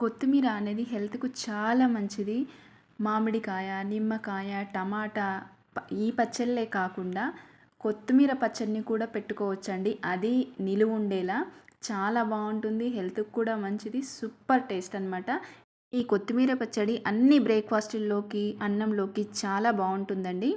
కొత్తిమీర అనేది హెల్త్కు చాలా మంచిది. మామిడికాయ నిమ్మకాయ టమాటా ఈ పచ్చళ్ళే కాకుండా కొత్తిమీర పచ్చడిని కూడా పెట్టుకోవచ్చండి. అది నిలువ ఉండేలా చాలా బాగుంటుంది హెల్త్కి కూడా మంచిది సూపర్ టేస్ట్ అనమాట ఈ కొత్తిమీర పచ్చడి అన్ని బ్రేక్ఫాస్టుల్లోకి అన్నంలోకి చాలా బాగుంటుందండి.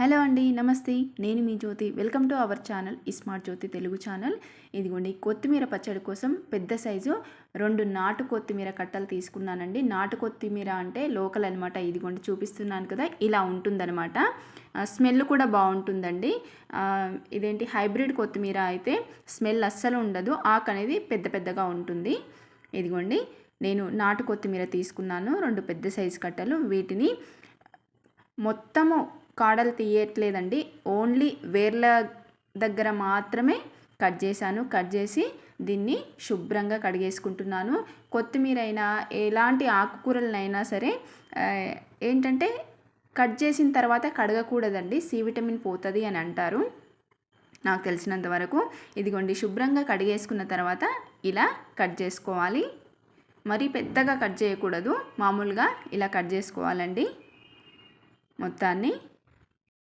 హలో అండి నమస్తే. నేను మీ Jyothi. Welcome to our channel smart Jyothi Telugu channel. ఇదిగోండి కొత్తిమీర పచ్చడి కోసం పెద్ద సైజు రెండు నాటు కొత్తిమీర కట్టలు తీసుకున్నానండి. నాటు కొత్తిమీర అంటే లోకల్ అనమాట ఇదిగోండి చూపిస్తున్నాను కదా ఇలా ఉంటుందన్నమాట. స్మెల్ కూడా బాగుంటుందండి. ఇదేంటి హైబ్రిడ్ కొత్తిమీర అయితే స్మెల్ అస్సలు ఉండదు. ఆకు అనేది పెద్ద పెద్దగా ఉంటుంది. ఇదిగోండి నేను నాటు కొత్తిమీర తీసుకున్నాను. రెండు పెద్ద సైజు కట్టలు. వీటిని మొత్తము కాడలు తీయట్లేదండి. ఓన్లీ వేర్ల దగ్గర మాత్రమే కట్ చేశాను. కట్ చేసి దీన్ని శుభ్రంగా కడిగేసుకుంటున్నాను. కొత్తిమీర అయినా ఎలాంటి ఆకుకూరలనైనా సరే ఏంటంటే కట్ చేసిన తర్వాత కడగకూడదండి. సి విటమిన్ పోతుంది అని అంటారు. నాకు తెలిసినంత వరకు ఇదిగోండి శుభ్రంగా కడిగేసుకున్న తర్వాత ఇలా కట్ చేసుకోవాలి. మరీ పెద్దగా కట్ చేయకూడదు. మామూలుగా ఇలా కట్ చేసుకోవాలండి. మొత్తాన్ని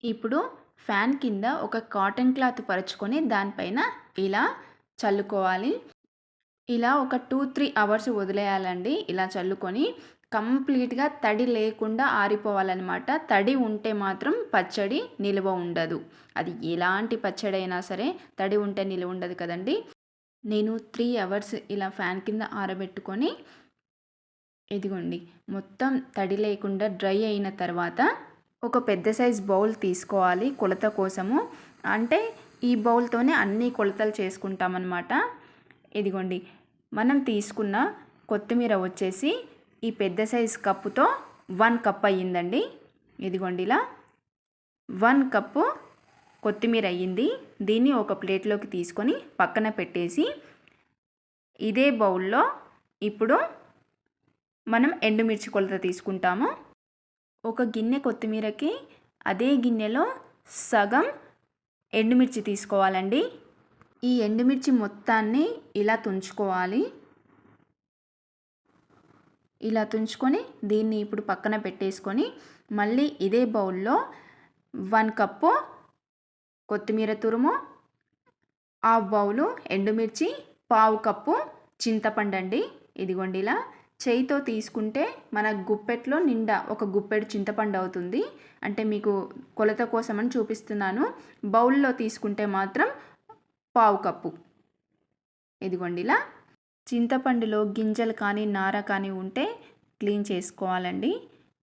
ఇప్పుడు ఫ్యాన్ కింద ఒక కాటన్ క్లాత్ పరుచుకొని దానిపైన ఇలా చల్లుకోవాలి. ఇలా ఒక టూ త్రీ అవర్స్ వదిలేయాలండి. ఇలా చల్లుకొని కంప్లీట్గా తడి లేకుండా ఆరిపోవాలన్నమాట. తడి ఉంటే మాత్రం పచ్చడి నిలువ ఉండదు. అది ఎలాంటి పచ్చడి అయినా సరే తడి ఉంటే నిల్వ ఉండదు కదండి. నేను త్రీ అవర్స్ ఇలా ఫ్యాన్ కింద ఆరబెట్టుకొని ఇదిగోండి మొత్తం తడి లేకుండా డ్రై అయిన తర్వాత ఒక పెద్ద సైజ్ బౌల్ తీసుకోవాలి కొలత కోసము. అంటే ఈ బౌల్తోనే అన్ని కొలతలు చేసుకుంటామన్నమాట. ఇదిగోండి మనం తీసుకున్న కొత్తిమీర వచ్చేసి ఈ పెద్ద సైజ్ కప్పుతో వన్ కప్ అయ్యిందండి. ఇదిగోండి ఇలా వన్ కప్పు కొత్తిమీర అయ్యింది. దీన్ని ఒక ప్లేట్లోకి తీసుకొని పక్కన పెట్టేసి ఇదే బౌల్లో ఇప్పుడు మనం ఎండుమిర్చి కొలత తీసుకుంటాము. ఒక గిన్నె కొత్తిమీరకి అదే గిన్నెలో సగం ఎండుమిర్చి తీసుకోవాలండి. ఈ ఎండుమిర్చి మొత్తాన్ని ఇలా తుంచుకోవాలి. ఇలా తుంచుకొని దీన్ని ఇప్పుడు పక్కన పెట్టేసుకొని మళ్ళీ ఇదే బౌల్లో వన్ కప్పు కొత్తిమీర తురుము హాఫ్ బౌలు ఎండుమిర్చి పావు కప్పు చింతపండు అండి ఇదిగోండి ఇలా చేయితో తీసుకుంటే మన గుప్పెట్లో నిండా ఒక గుప్పెడు చింతపండు అవుతుంది. అంటే మీకు కొలత కోసమని చూపిస్తున్నాను. బౌల్లో తీసుకుంటే మాత్రం పావు కప్పు. ఇదిగోండి ఇలా. చింతపండులో గింజలు కానీ నార కానీ ఉంటే క్లీన్ చేసుకోవాలండి.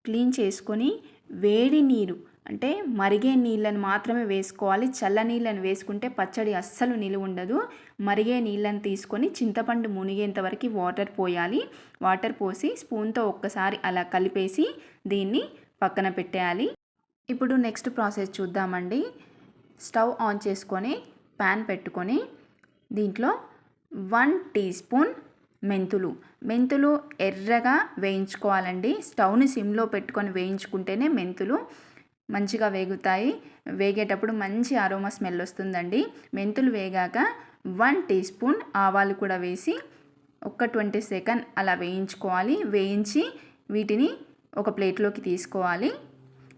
క్లీన్ చేసుకొని వేడి నీరు అంటే మరిగే నీళ్ళని మాత్రమే వేసుకోవాలి. చల్ల నీళ్ళని వేసుకుంటే పచ్చడి అస్సలు నిలువ ఉండదు మరిగే నీళ్ళని తీసుకొని చింతపండు మునిగేంత వరకు వాటర్ పోయాలి. వాటర్ పోసి స్పూన్తో ఒక్కసారి అలా కలిపేసి దీన్ని పక్కన పెట్టేయాలి. ఇప్పుడు నెక్స్ట్ ప్రాసెస్ చూద్దామండి. స్టవ్ ఆన్ చేసుకొని ప్యాన్ పెట్టుకొని దీంట్లో వన్ టీ స్పూన్ మెంతులు. మెంతులు ఎర్రగా వేయించుకోవాలండి. స్టవ్ని సిమ్లో పెట్టుకొని వేయించుకుంటేనే మెంతులు మంచిగా వేగుతాయి. వేగేటప్పుడు మంచి అరోమా స్మెల్ వస్తుందండి. మెంతులు వేగాక వన్ టీ స్పూన్ ఆవాలు కూడా వేసి ఒక ట్వంటీ సెకండ్ అలా వేయించుకోవాలి. వేయించి వీటిని ఒక ప్లేట్లోకి తీసుకోవాలి.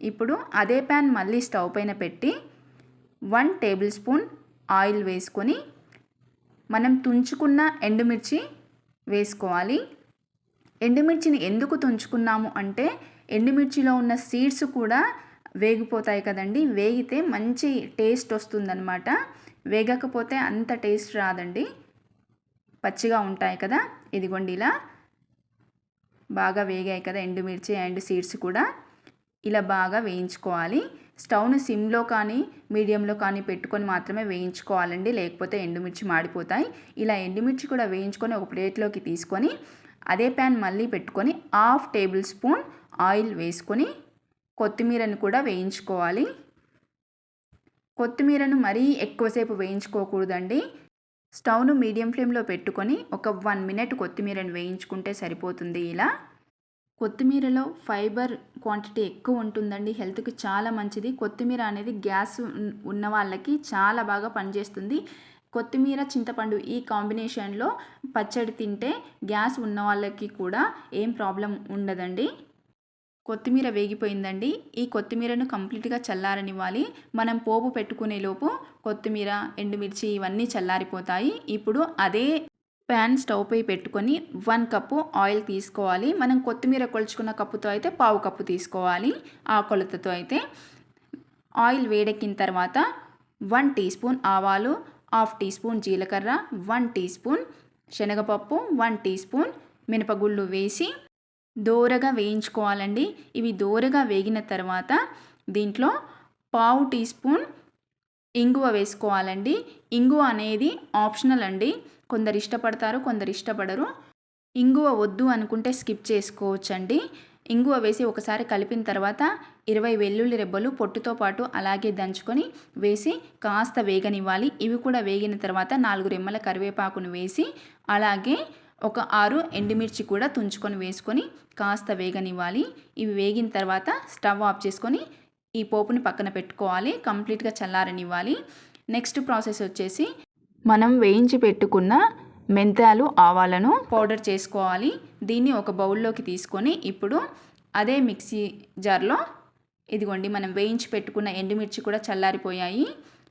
ఇప్పుడు అదే ప్యాన్ మళ్ళీ స్టవ్ పైన పెట్టి వన్ టేబుల్ స్పూన్ ఆయిల్ వేసుకొని మనం తుంచుకున్న ఎండుమిర్చి వేసుకోవాలి. ఎండుమిర్చిని ఎందుకు తుంచుకున్నాము అంటే ఎండుమిర్చిలో ఉన్న సీడ్స్ కూడా వేగిపోతాయి కదండి. వేగితే మంచి టేస్ట్ వస్తుందన్నమాట. వేగకపోతే అంత టేస్ట్ రాదండి. పచ్చిగా ఉంటాయి కదా. ఇదిగోండి ఇలా. బాగా వేగాయి కదా ఎండుమిర్చి అండ్ సీడ్స్ కూడా. ఇలా బాగా వేయించుకోవాలి. స్టవ్ను సిమ్లో కానీ మీడియంలో కానీ పెట్టుకొని మాత్రమే వేయించుకోవాలండి. లేకపోతే ఎండుమిర్చి మాడిపోతాయి. ఇలా ఎండుమిర్చి కూడా వేయించుకొని ఒక ప్లేట్లోకి తీసుకొని అదే ప్యాన్ మళ్ళీ పెట్టుకొని హాఫ్ టేబుల్ స్పూన్ ఆయిల్ వేసుకొని కొత్తిమీరను కూడా వేయించుకోవాలి. కొత్తిమీరను మరీ ఎక్కువసేపు వేయించుకోకూడదండి. స్టవ్ను మీడియం ఫ్లేమ్లో పెట్టుకొని ఒక వన్ మినిట్ కొత్తిమీరను వేయించుకుంటే సరిపోతుంది ఇలా. కొత్తిమీరలో ఫైబర్ క్వాంటిటీ ఎక్కువ ఉంటుందండి హెల్త్కి చాలా మంచిది. కొత్తిమీర అనేది గ్యాస్ ఉన్న వాళ్ళకి చాలా బాగా పనిచేస్తుంది. కొత్తిమీర చింతపండు ఈ కాంబినేషన్లో పచ్చడి తింటే గ్యాస్ ఉన్న వాళ్ళకి కూడా ఏం ప్రాబ్లం ఉండదండి. కొత్తిమీర వేగిపోయిందండి. ఈ కొత్తిమీరను కంప్లీట్గా చల్లారనివ్వాలి. మనం పోపు పెట్టుకునే లోపు కొత్తిమీర ఎండుమిర్చి ఇవన్నీ చల్లారిపోతాయి. ఇప్పుడు అదే ప్యాన్ స్టవ్ పై పెట్టుకొని వన్ కప్పు ఆయిల్ తీసుకోవాలి. మనం కొత్తిమీర కొలుచుకున్న కప్పుతో అయితే పావు కప్పు తీసుకోవాలి. ఆ కొలతతో అయితే ఆయిల్ వేడెక్కిన తర్వాత వన్ టీ స్పూన్ ఆవాలు హాఫ్ టీ స్పూన్ జీలకర్ర వన్ టీ స్పూన్ శనగపప్పు వన్ టీ స్పూన్ మినపగుళ్ళు వేసి దోరగా వేయించుకోవాలండి. ఇవి దోరగా వేగిన తర్వాత దీంట్లో పావు టీ స్పూన్ ఇంగువ వేసుకోవాలండి. ఇంగువ అనేది ఆప్షనల్ అండి. కొందరు ఇష్టపడతారు కొందరు ఇష్టపడరు. ఇంగువ వద్దు అనుకుంటే స్కిప్ చేసుకోవచ్చండి. ఇంగువ వేసి ఒకసారి కలిపిన తర్వాత ఇరవై వెల్లుల్లి రెబ్బలు పొట్టుతో పాటు అలాగే దంచుకొని వేసి కాస్త వేగనివ్వాలి. ఇవి కూడా వేగిన తర్వాత నాలుగు రెమ్మల కరివేపాకును వేసి అలాగే ఒక ఆరు ఎండుమిర్చి కూడా తుంచుకొని వేసుకొని కాస్త వేగనివ్వాలి. ఇవి వేగిన తర్వాత స్టవ్ ఆఫ్ చేసుకొని ఈ పోపుని పక్కన పెట్టుకోవాలి. కంప్లీట్గా చల్లారనివ్వాలి. నెక్స్ట్ ప్రాసెస్ వచ్చేసి మనం వేయించి పెట్టుకున్న మెంతాలు ఆవాలను పౌడర్ చేసుకోవాలి. దీన్ని ఒక బౌల్లోకి తీసుకొని ఇప్పుడు అదే మిక్సీ జార్లో ఇదిగోండి మనం వేయించి పెట్టుకున్న ఎండుమిర్చి కూడా చల్లారిపోయాయి.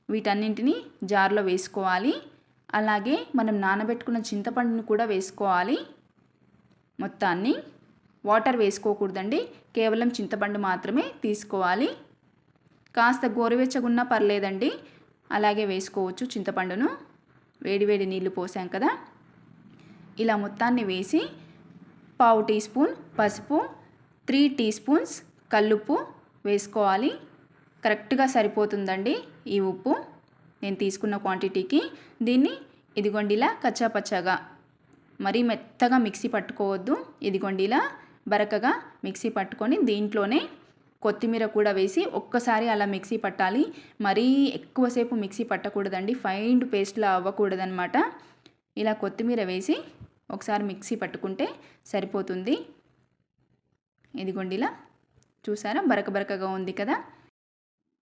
వీటన్నింటినీ జార్లో వేసుకోవాలి. అలాగే మనం నానబెట్టుకున్న చింతపండుని కూడా వేసుకోవాలి. మొత్తాన్ని వాటర్ వేసుకోకూడదండి. కేవలం చింతపండు మాత్రమే తీసుకోవాలి. కాస్త గోరువెచ్చగున్నా పర్లేదండి. అలాగే వేసుకోవచ్చు చింతపండును. వేడివేడి నీళ్ళు పోసాం కదా. ఇలా మొత్తాన్ని వేసి పావు టీ స్పూన్ పసుపు త్రీ టీ స్పూన్స్ కల్లుప్పు వేసుకోవాలి. కరెక్ట్గా సరిపోతుందండి ఈ ఉప్పు. నేను తీసుకున్న క్వాంటిటీకి దీన్ని ఇదిగొండిలా కచ్చాపచ్చాగా. మరీ మెత్తగా మిక్సీ పట్టుకోవద్దు. ఇదిగొండిలా బరకగా మిక్సీ పట్టుకొని దీంట్లోనే కొత్తిమీర కూడా వేసి ఒక్కసారి అలా మిక్సీ పట్టాలి. మరీ ఎక్కువసేపు మిక్సీ పట్టకూడదండి. ఫైన్ పేస్ట్లా అవ్వకూడదనమాట ఇలా కొత్తిమీర వేసి ఒకసారి మిక్సీ పట్టుకుంటే సరిపోతుంది. ఇదిగోండి ఇలా చూసారా? బరక బరకగా ఉంది కదా?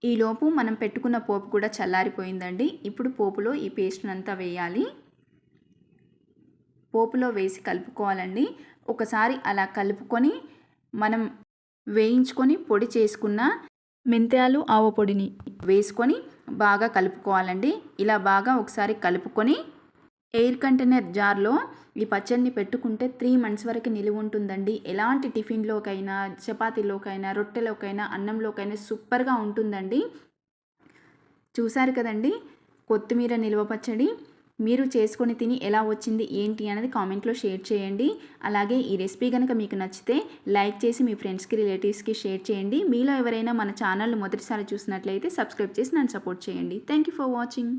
ఈలోపు మనం పెట్టుకున్న పోపు కూడా చల్లారిపోయిందండి. ఇప్పుడు పోపులో ఈ పేస్ట్ని అంతా వేయాలి. పోపులో వేసి కలుపుకోవాలండి. ఒకసారి అలా కలుపుకొని మనం వేయించుకొని పొడి చేసుకున్న మెంతాలు ఆవ పొడిని వేసుకొని బాగా కలుపుకోవాలండి. ఇలా బాగా ఒకసారి కలుపుకొని ఎయిర్ కంటైనర్ జార్లో ఈ పచ్చడిని పెట్టుకుంటే త్రీ మంత్స్ వరకు నిలువ ఉంటుందండి. ఎలాంటి టిఫిన్లోకైనా చపాతీలోకైనా రొట్టెలోకైనా అన్నంలోకైనా సూపర్గా ఉంటుందండి. చూసారు కదండి? కొత్తిమీర నిల్వ పచ్చడి. మీరు చేసుకొని తిని ఎలా వచ్చింది ఏంటి అనేది కామెంట్లో షేర్ చేయండి. అలాగే ఈ రెసిపీ కనుక మీకు నచ్చితే లైక్ చేసి మీ ఫ్రెండ్స్కి రిలేటివ్స్కి షేర్ చేయండి. మీలో ఎవరైనా మన ఛానల్ మొదటిసారి చూసినట్లయితే సబ్స్క్రైబ్ చేసి నన్ను సపోర్ట్ చేయండి. Thank you for watching.